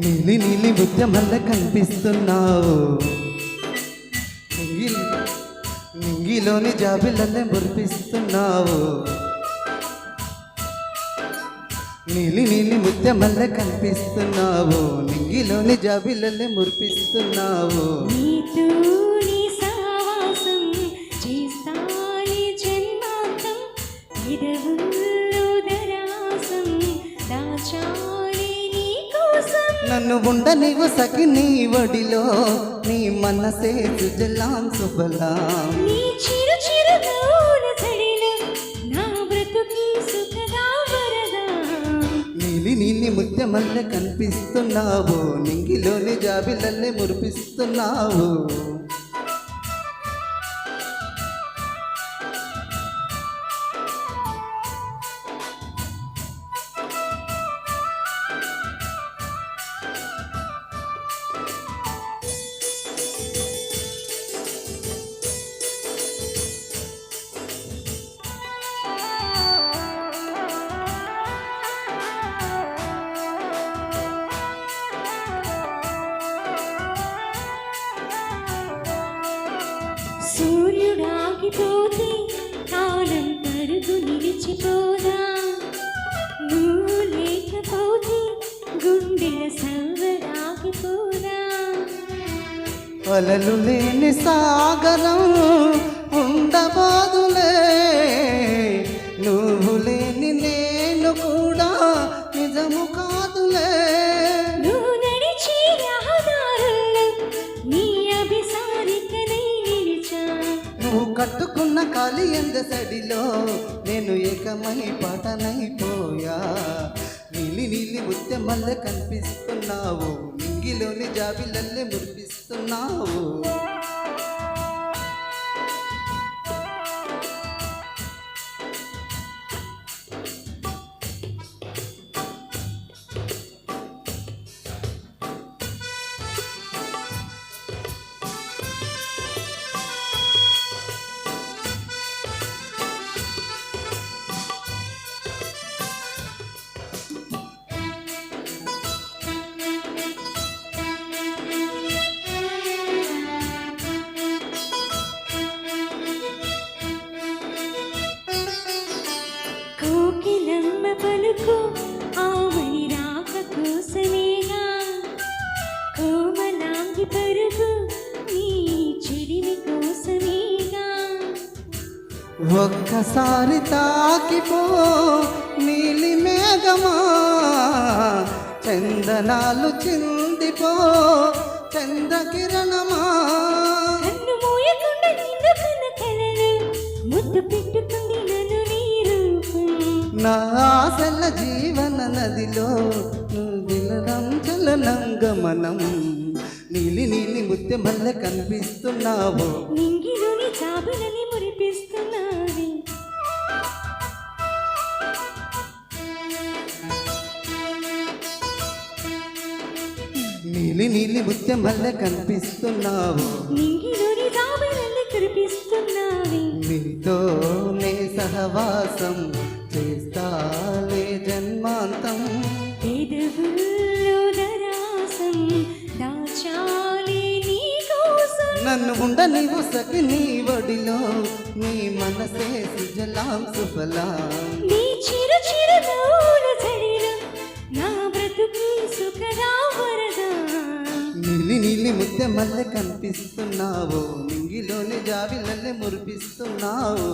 నీలి నీలి ముత్యమల్ల కనిపిస్తున్నావు. నింగి నింగిలోని జాబిలల్లే మురిపిస్తున్నావు. నీలి నీలి ముత్యమల్ల కనిపిస్తున్నావు. నింగిలోని జాబిలల్లే మురిపిస్తున్నావు. కోసం నన్ను ఉండ నీవు సఖి నీ వడిలో. నీ మనసే సుజలాం సుబలాం నీలి నీలి ముత్యమల్ల కనిపిస్తున్నావు నింగిలోని జాబిలల్లే మురిపిస్తున్నావు. సూర్యుడాగిపోతే కాలం పరుగు నిలిచిపోదా? నువ్వు లేకపోతే గుండెల సవ్వరాగిపోదా? అలలు లేని సాగరం ఉండబోదులే. కట్టుకున్న కాలి ఎంద సడిలో నేను ఏకమై పాటనైపోయా. నీలి నీలి ముత్యమల్ల కనిపిస్తున్నావు నింగిలోని జాబిలల్లే మురిపిస్తున్నావు. పలుకు ఆమని రాక కోసమేగా కోమలాంగి పరుగు నీ చెడిమి కోసమేగా ఒక్కసారి తాకిపో నీలి మేఘమా చందనాలు చిందిపో చంద్రకిరణమా? ఆశల జీవన నదిలో దిలనం చలనం గమనం నీలి నీలి కనిపిస్తున్నావు. నింగిలోని చాబులని మురిపిస్తున్నది నీలి నీలి ముత్యమల్ల కనిపిస్తున్నావు. నింగిలోని చాబులని కురిపిస్తున్నది నీతో నే సహవాసం. కోసం నన్ను ఉండ నీవు సఖి నీ వడిలో నీ మనసే సుజలాం సుఫలాం. నీ చిరు చిరు నవ్వుల చడిలో నా బ్రతుకి సుఖదా నీలి నీలి ముత్యమల్ల కనిపిస్తున్నావు నింగిలోని జాబిలల్లే మురిపిస్తున్నావు.